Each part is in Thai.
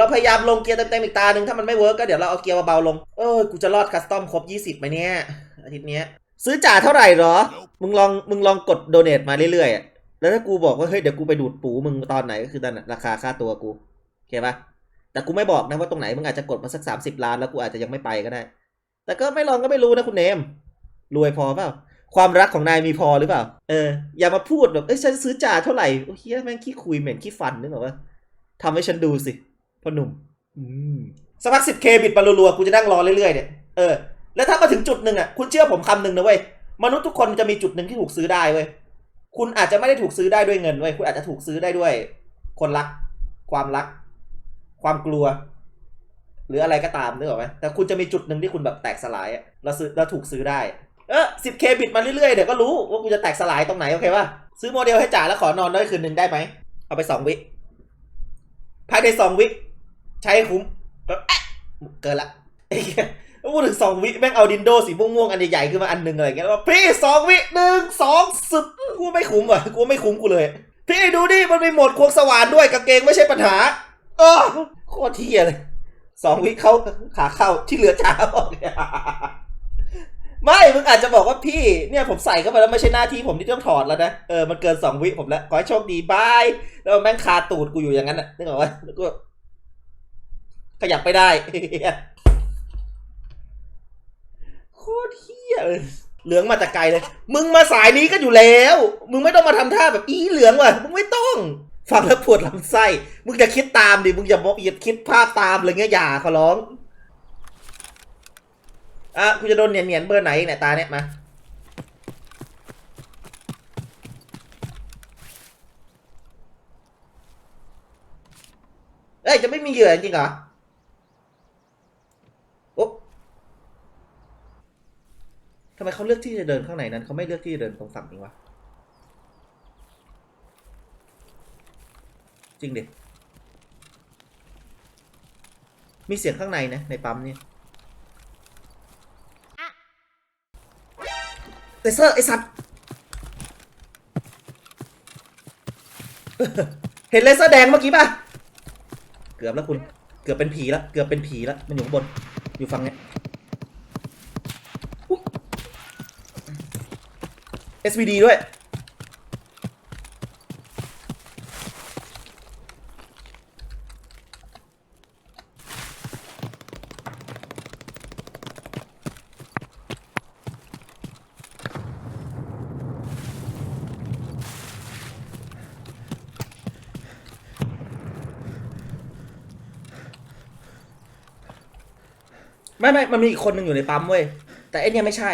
เราพยายามลงเกียร์เต็มๆอีกตาหนึ่งถ้ามันไม่เวิร์กก็เดี๋ยวเราเอาเกียร์เบาๆลง เออกูจะรอดคัสตอมครบ 20ไหมเนี่ยอาทิตย์เนี้ยซื้อจ่าเท่าไหร่หรอ มึงลองมึงลองกดโดเนทมาเรื่อยๆ แล้วถ้ากูบอกว่าเฮ้ยเดี๋ยวกูไปดูดปูมึงตอนไหนก็คือตอนนั้นราคาค่าตัวกูโอเคปะแต่กูไม่บอกนะว่าตรงไหนมึงอาจจะกดมาสักสามสิบล้านแล้วกูอาจจะยังไม่ไปก็ได้ แต่ก็ไม่ลองก็ไม่รู้นะคุณเนม รวยพอเปล่าความรักของนายมีพอหรือเปล่า เออ อย่ามาพูดแบบ เอ้ยฉันซื้อจ่าเท่าไหร่ โอ้เฮียแม่งขี้คุยเหม็นขี้ฟันนึกออกปะทำให้ฉันดูสิ พ่อหนุ่มอืมสักพักสิบเคบิดมารัวๆกูจะนั่งรอเรื่อยๆเนี่ยเออแล้วถ้ามาถึงจุดหนึ่งอะคุณเชื่อผมคำหนึ่งนะเว้ยมนุษย์ทุกคนจะมีจุดหนึ่งที่ถูกซื้อได้เว้ยคุณอาจจะไม่ได้ถูกซื้อได้ด้วยเงินเว้ยคุณอาจจะถูกซื้อได้ด้วย คนรัก ความรัก ความกลัว หรืออะไรก็ตามนึกออกไหมแต่คุณจะมีจุดหนึ่งที่คุณแบบแตกสลายอะแล้วซื้อแล้วถูกซื้อได้เออสิบเคบิดมาเรื่อยๆเดี๋ยวก็รู้ว่ากูจะแตกสลายตรงไหนโอเคป่ะซื้อโมเดลให้จ่าแล้วขอนอนได้คืนหนึ่งได้ไหมเอาไปสองวิภายในสองวิ ใช้คุ้มแบบแอะเกินละไอ้เหี้ยพูดถึงสองวิแม่งเอาดินโดสีม่วงๆอันใหญ่ๆขึ้นมาอันหนึ่งอะไรเงี้ยแล้วบอกพี่สองวิหนึ่งสองสุดกูไม่คุ้มอะกูไม่คุ้มกูเลย พี่ดูดิมันมีโหมดควงสว่านด้วยกางเกงไม่ใช่ปัญหา เออโคตรเที่ยเลยสองวิเขาขาเข้าที่เหลือจ้าบอกเนี่ยไม่ มึงอาจจะบอกว่าพี่เนี่ยผมใส่เข้าไปแล้วไม่ใช่หน้าที่ผมที่ต้องถอดแล้วนะ เออ มันเกินสองวิผมแล้ว ขอให้โชคดีบาย แล้วแม่งคาตูดกูอยู่อย่างนั้นน่ะนึกออกไหมแล้วก็ ขยับไม่ได้โคตรเฮี้ยเลยเหลืองมาแต่ไกลเลย มึงมาสายนี้ก็อยู่แล้ว มึงไม่ต้องมาทำท่าแบบอีเหลืองว่ะ มึงไม่ต้อง ฟังแล้วปวดลำไส้ มึงจะคิดตามดิ มึงอย่าบอกอย่าคิดภาพตามเลยเงี้ยอย่าขอร้อง อะกูจะโดนเนียนเนียนเบอร์ไหนเนี่ยตาเนี่ยมา เอ้ยจะไม่มีเหยื่อจริงเหรอโอ๊ะ ทำไมเขาเลือกที่จะเดินข้างในนั้นเขาไม่เลือกที่จะเดินตรงฝั่งนี้วะ จริงดิ มีเสียงข้างในนะในปั๊มนี่เลเซอร์ไอสัตว์ เห็นเลเซอร์แดงเมื่อกี้ป่ะ เกือบแล้วคุณ เกือบเป็นผีแล้ว เกือบเป็นผีแล้ว มันอยู่ข้างบน อยู่ฝั่งเนี้ยอุ๊ย SVD ด้วย ไม่ไม่มันมีอีกคนหนึ่งอยู่ในปั๊มเว้ย แต่ไอเนี่ยไม่ใช่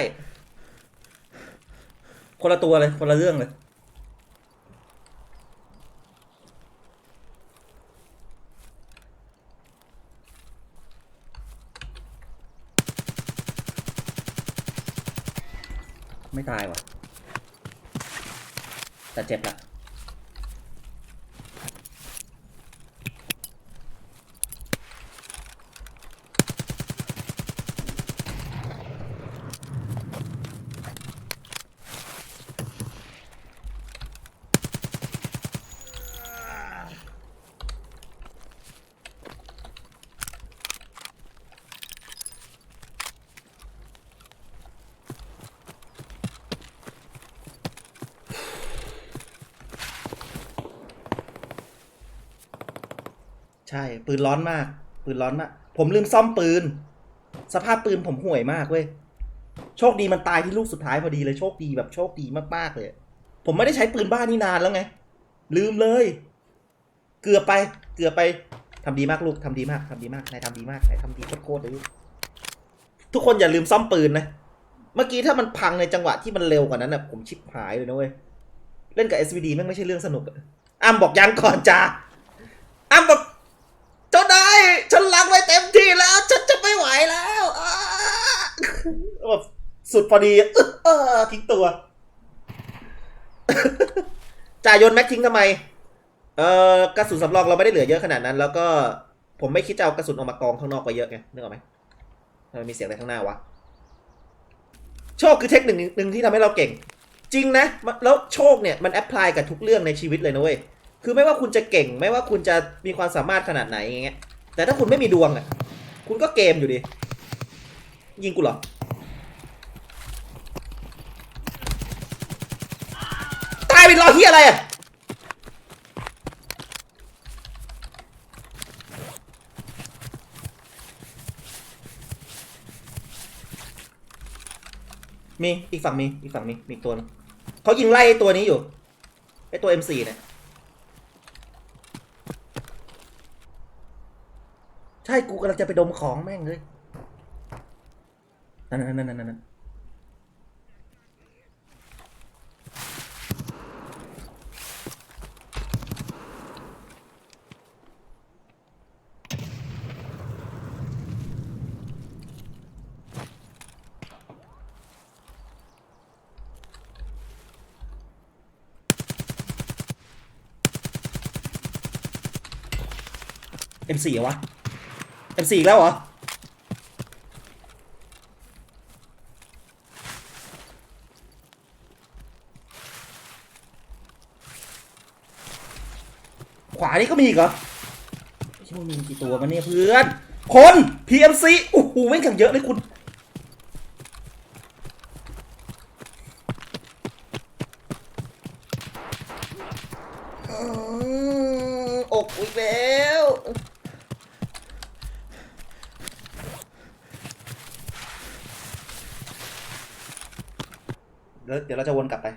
คนละตัวเลย คนละเรื่องเลย ไม่ตายว่ะ แต่เจ็บละ ช่ปืนร้อนมาก ปืนร้อนมาก ผมลืมซ่อมปืน สภาพปืนผมห่วยมากเว้ยโชคดีมันตายที่ลูกสุดท้ายพอดีเลยโชคดีแบบโชคดีมากๆเลย ผมไม่ได้ใช้ปืนบ้านนี่นานแล้วไง ลืมเลย เกือบไป เกือบไปทำดีมากลูกทำดีมากทำดีมากนายทำดีมากนายทำดีโคตรๆเลยลูกทุกคนอย่าลืมซ่อมปืนนะ เมื่อกี้ถ้ามันพังในจังหวะที่มันเร็วกว่านั้นนะผมชิบหายเลยนะเว้ย เล่นกับ SVD แม่งไม่ใช่เรื่องสนุกอะอ้ำบอกยังก่อนจ้าอ้ำบอก ฉันรักไว้เต็มที่แล้ว ฉันจะไม่ไหวแล้วแบบสุดพอดีอึ๊ะเออทิ้งตัวจ่ายโยนแม็กทิ้งทำไม เออกระสุนสำรองเราไม่ได้เหลือเยอะขนาดนั้น แล้วก็ผมไม่คิดจะเอากระสุนออกมากองข้างนอกไปเยอะไงนึกออกไหมทำไมมีเสียงอะไรข้างหน้าวะโชคคือเทคนิคหนึ่งที่ทำให้เราเก่ง จริงนะ แล้วโชคเนี่ยมันแอพพลายกับทุกเรื่องในชีวิตเลยนะเว้ยคือไม่ว่าคุณจะเก่ง ไม่ว่าคุณจะมีความสามารถขนาดไหนอย่างเงี้ย แต่ถ้าคุณไม่มีดวงอะ คุณก็เกมอยู่ดี ยิงกูเหรอ ตายไปรอเฮียอะไรอะมี อีกฝั่งมี อีกฝั่งมี มีตัวนึงเขายิงไล่ตัวนี้อยู่ ไอตัว M4 เนี่ย ใช่กูกำลังจะไปดมของแม่งเลยนั่นนั่นนั่นนั่นนั่น M4 เหรอวะ สี่แล้วเหรอ ขวานี่ก็มีอีกเหรอม่ใช่มันมีกี่ตัวมันเนี่ยเพื่อน คน PMC โอ้โหแม่งอย่างเยอะเลยคุณ อืมอกอีกแล้ว แล้วเดี๋ยวเราจะวนกลับไป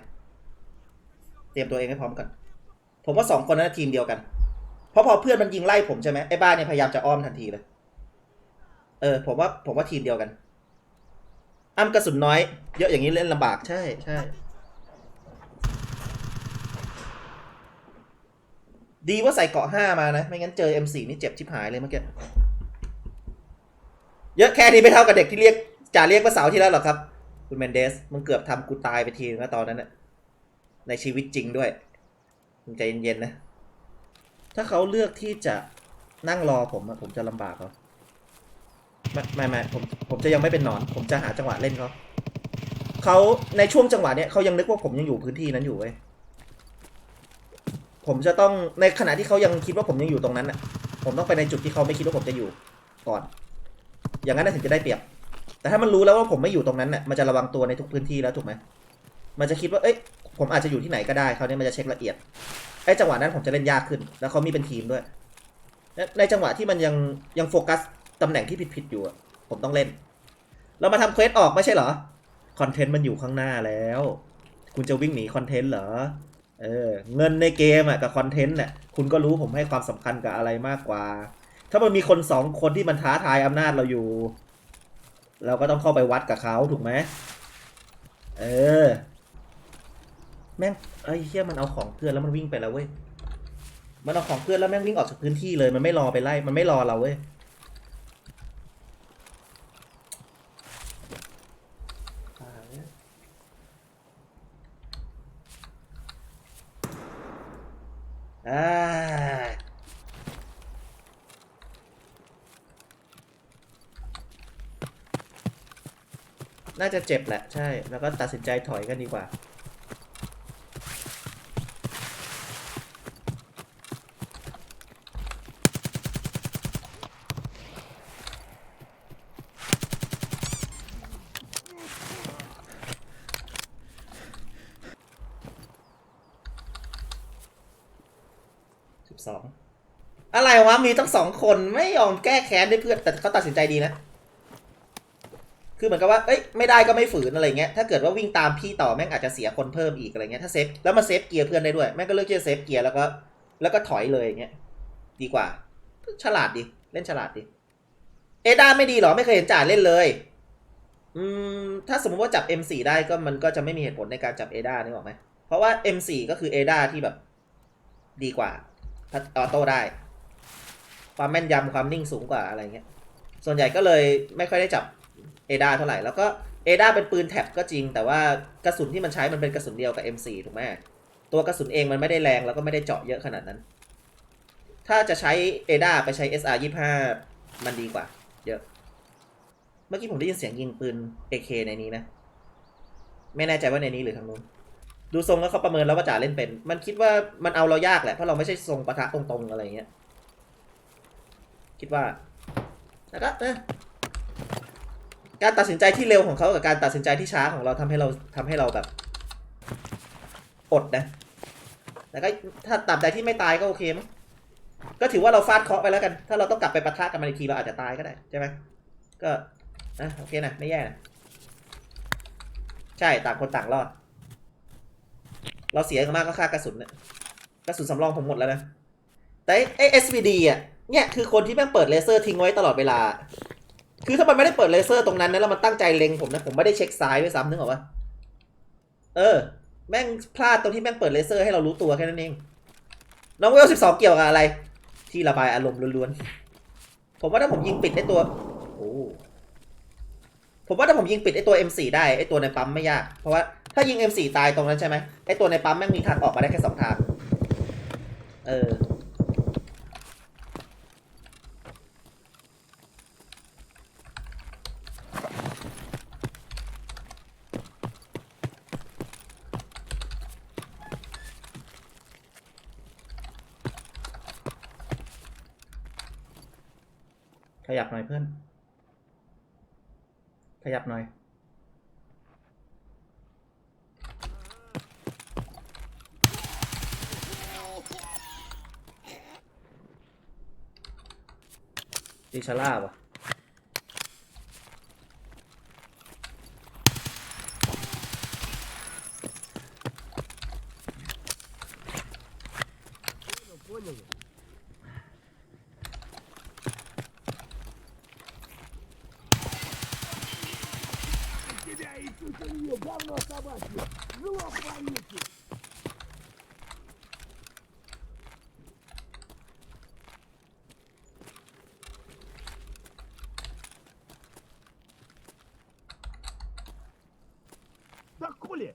เต รียมตัวเองให้พร้อมกัน ผมว่าสองคนนั้นทีมเดียวกัน เพราะพอเพื่อนมันยิงไล่ผมใช่ไหมไอ้บ้านเนี่ยพยายามจะอ้อมทันทีเลย เออ ผมว่าผมว่าทีมเดียวกัน อ้ำกระสุนน้อย เยอะอย่างนี้เล่นลำบากใช่ใช่ ดีว่าใส่เกาะห้ามานะ ไม่งั้นเจอ M4 นี่เจ็บชิบหายเลยเมื่อกี้เยอะแค่นี้ไม่เท่ากับเด็กที่เรียกจ่าเรียกว่าเสาที่แล้วหรอกครับ คุณเมนเดส มึงเกือบทำกูตายไปทีนึงแล้วตอนนั้นน่ะ ในชีวิตจริงด้วยใจเย็นๆนะ ถ้าเขาเลือกที่จะนั่งรอผมอะผมจะลำบากเหรอไม่ไม่ไม่ผมผมจะยังไม่เป็นหนอน ผมจะหาจังหวะเล่นเขาเขาในช่วงจังหวะเนี้ยเขายังนึกว่าผมยังอยู่พื้นที่นั้นอยู่เว้ยผมจะต้องในขณะที่เขายังคิดว่าผมยังอยู่ตรงนั้นน่ะผมต้องไปในจุดที่เขาไม่คิดว่าผมจะอยู่ก่อน อย่างนั้นถึงจะได้เปรียบ แต่ถ้ามันรู้แล้วว่าผมไม่อยู่ตรงนั้นน่ะมันจะระวังตัวในทุกพื้นที่แล้วถูกไหมมันจะคิดว่าเอ้ย ผมอาจจะอยู่ที่ไหนก็ได้เขาวเนี่ยมันจะเช็คละเอียดไอ้จังหวะนั้นผมจะเล่นยากขึ้น แล้วเขามีเป็นทีมด้วย ในจังหวะที่มันยังยังโฟกัสตำแหน่งที่ผิดๆอยู่ผมต้องเล่น เรามาทำเควสออกไม่ใช่เหรอคอนเทนต์มันอยู่ข้างหน้าแล้ว คุณจะวิ่งหนีคอนเทนต์เหรอเออเงินในเกมอะกับคอนเทนต์น่ะคุณก็รู้ผมให้ความสำคัญกับอะไรมากกว่า ถ้ามันมีคนสองคนที่มันท้าทายอำนาจเราอยู่ เราก็ต้องเข้าไปวัดกับเขาถูกไหมเออ แม่งไอ้เหี้ยมันเอาของเพื่อนแล้วมันวิ่งไปแล้วเว้ย มันเอาของเพื่อนแล้วแม่งวิ่งออกจากพื้นที่เลย มันไม่รอไปไล่ มันไม่รอเราเว้ย อ่าน่าจะเจ็บแหละ ใช่ แล้วก็ตัดสินใจถอยกันดีกว่า สองอะไรวะมีตั้งสองคนไม่ยอมแก้แค้นด้วยเพื่อนแต่เขาตัดสินใจดีนะ คือเหมือนกับว่าเอ้ยไม่ได้ก็ไม่ฝืนอะไรเงี้ยถ้าเกิดว่าวิ่งตามพี่ต่อแม่งอาจจะเสียคนเพิ่มอีกอะไรเงี้ยถ้าเซฟแล้วมาเซฟเกียร์เพื่อนได้ด้วยแม่งก็เลือกที่จะเซฟเกียร์แล้วก็แล้วก็ถอยเลยอย่างเงี้ยดีกว่า ฉลาดดีเล่นฉลาดดีเอดาไม่ดีเหรอไม่เคยเห็นจ่าเล่นเลย อืมถ้าสมมติว่าจับ M4 ได้ก็มันก็จะไม่มีเหตุผลในการจับเอดานึกออกไหมเพราะว่า M4 ก็คือเอดาที่แบบ ดีกว่า ออโต้ได้ ความแม่นยำความนิ่งสูงกว่าอะไรเงี้ย ส่วนใหญ่ก็เลยไม่ค่อยได้จับเอดาเท่าไหร่ แล้วก็เอดาเป็นปืนแท็บก็จริง แต่ว่ากระสุนที่มันใช้มันเป็นกระสุนเดียวกับ M4 ถูกไหมตัวกระสุนเองมันไม่ได้แรงแล้วก็ไม่ได้เจาะเยอะขนาดนั้น ถ้าจะใช้เอดาไปใช้ SR 25 มันดีกว่า เยอะ เมื่อกี้ผมได้ยินเสียงยิงปืน AK ในนี้นะ ไม่แน่ใจว่าในนี้หรือทางนู้น ดูทรงแล้วเขาประเมินแล้วว่าจ่าเล่นเป็น มันคิดว่ามันเอาเรายากแหละ เพราะเราไม่ใช่ทรงปะทะตรงๆอะไรเงี้ย คิดว่าแล้วก็เอ๊ะการตัดสินใจที่เร็วของเขากับการตัดสินใจที่ช้าของเราทำให้เราทำให้เราแบบ อดนะแต่ก็ถ้าตราบใดที่ไม่ตายก็โอเคมั้งก็ถือว่าเราฟาดเคาะไปแล้วกัน ถ้าเราต้องกลับไปปะทะกันมาอีกทีเราอาจจะตายก็ได้ใช่ไหมก็อะโอเคนะไม่แย่นะ ใช่ต่างคนต่างรอด เราเสียกันมากก็ค่ากระสุนเนี่ยกระสุนสำรองผมหมดแล้วนะ แต่ไอ้ SVD อะเนี่ยคือคนที่แม่งเปิดเลเซอร์ทิ้งไว้ตลอดเวลา คือถ้ามันไม่ได้เปิดเลเซอร์ตรงนั้นนะแล้วมันตั้งใจเล็งผมนะผมไม่ได้เช็คซ้ายด้วยซ้ำนึกออกปะเออ แม่งพลาดตรงที่แม่งเปิดเลเซอร์ให้เรารู้ตัวแค่นั้นเอง น้องเวลสิบสองเกี่ยวกับอะไร ที่ระบายอารมณ์ล้วนๆ ผมว่าถ้าผมยิงปิดไอ้ตัว โอ้ ผมว่าถ้าผมยิงปิดไอ้ตัว M4 ได้ไอ้ตัวในปั๊มไม่ยาก เพราะว่าถ้ายิง M4 ตายตรงนั้นใช่ไหมไอ้ตัวในปั๊มแม่งมีทางออกมาได้แค่สองทาง เออ ขยับหน่อยเพื่อน ขยับหน่อยดิชาร่าปะ кулі.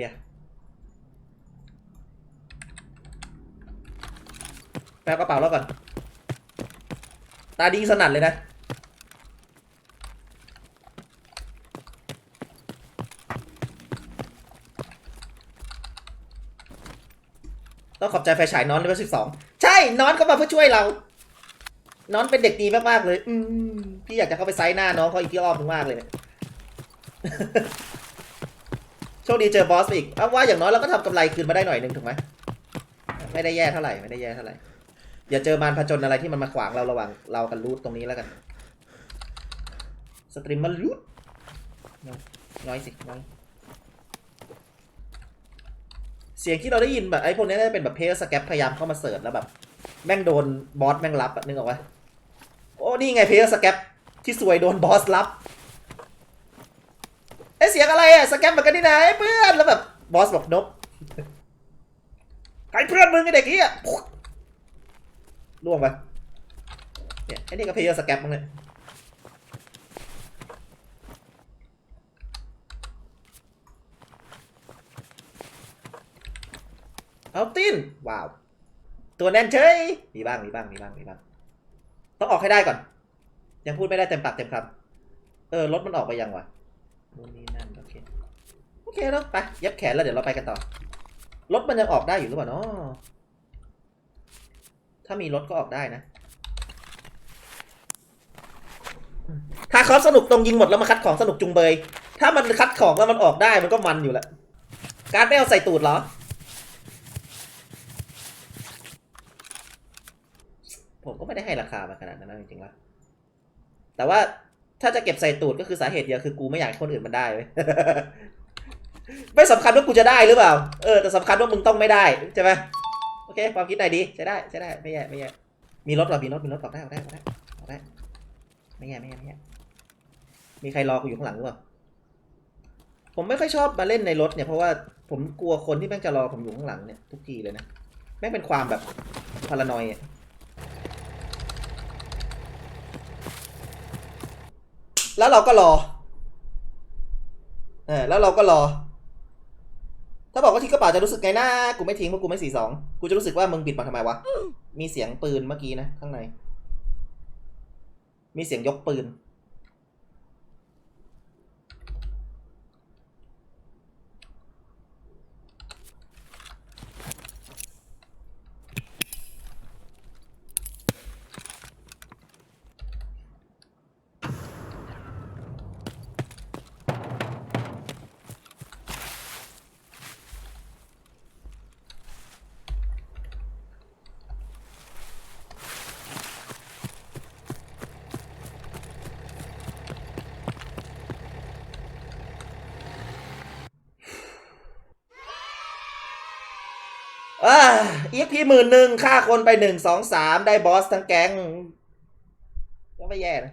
ลียร์แปลกระเป๋าแล้วก่อน ตาดีสนั่นเลยนะต้องขอบใจไฟฉายนอนเลเวลสิบสองใช่ นอนก็มาเพื่อช่วยเรา นอนเป็นเด็กดีมากๆเลย อืมพี่อยากจะเข้าไปไซส์หน้าน้องเขาอีกที่รอบนึงมากเลยเนี่ย โชคดีเจอบอสไปอีกเอาว่าอย่างน้อยเราก็ทำกำไรคืนมาได้หน่อยนึงถูกไหมไม่ได้แย่เท่าไหร่ไม่ได้แย่เท่าไหร่อย่าเจอมารผจญอะไรที่มันมาขวางเราระหว่างเรากันรูทตรงนี้แล้วกันสตรีมมันรูทน้อยสิน้อยเสียงที่เราได้ยินแบบไอ้พวกนี้น่าจะเป็นแบบเพลสแกปพยายามเข้ามาเสิร์ฟแล้วแบบ แม่งโดนบอสแม่งรับนึกออกปะโอ้นี่ไงเพลสแกปที่สวยโดนบอสรับ เอ้เสียงอะไรอะสแกปเหมือนกันนี่นะไอ้เพื่อนแล้วแบบบอสบอกนบใครเพื่อนมึงไอเด็กเหี้ยปุ๊บล่วงไปเนี่ยไอ้นี่ก็เพลย์สแกปมั้งเนี่ยเอาตินว้าว ตัวแน่นเฉยมีบ้างมีบ้างมีบ้างมีบ้าง ต้องออกให้ได้ก่อน ยังพูดไม่ได้เต็มปากเต็มคำเออรถมันออกไปยังวะนู่นนี่น อเคแล้วไปเย็บแขนแล้วเดี๋ยวเราไปกันต่อ รถมันยังออกได้อยู่หรือเปล่าเนาะถ้ามีรถก็ออกได้นะถ้าเขาสนุกตรงยิงหมดแล้วมาคัดของสนุกจุงเบย ถ้ามันคัดของแล้วมันออกได้มันก็มันอยู่แหละ การไม่เอาใส่ตูดเหรอ ผมก็ไม่ได้ให้ราคามาขนาดนั้นจริงๆแล้วแต่ว่าถ้าจะเก็บใส่ตูดก็คือสาเหตุเดียวคือกูไม่อยากให้คนอื่นมันได้เว้ย ไม่สำคัญว่ากูจะได้หรือเปล่า เออ แต่สำคัญว่ามึงต้องไม่ได้ใช่ไหมโอเค ความคิดไหนดี ใช้ได้ ใช้ได้ ไม่แย่ ไม่แย่ มีรถหรอมีรถ มีรถออกได้ออกได้ออกได้ออกได้ ไม่แย่ ไม่แย่ ไม่แย่ มีใครรอกูอยู่ข้างหลังหรือเปล่า ผมไม่ค่อยชอบมาเล่นในรถเนี่ย เพราะว่าผมกลัวคนที่แม่งจะรอผมอยู่ข้างหลังเนี่ยทุกทีเลยนะ แม่งเป็นความแบบพารานอยอะแล้วเราก็รอ เออ แล้วเราก็รอ ถ้าบอกว่าทิ้งกระเป๋าจะรู้สึกไงนะกูไม่ทิ้งเพราะกูไม่สี่สองกูจะรู้สึกว่ามึงบิดมาทำไมวะมีเสียงปืนเมื่อกี้นะข้างใน มีเสียงยกปืน อีกพี่หมื่นหนึ่งฆ่าคนไปหนึ่งสองสามได้บอสทั้งแก๊งก็ไม่แย่นะ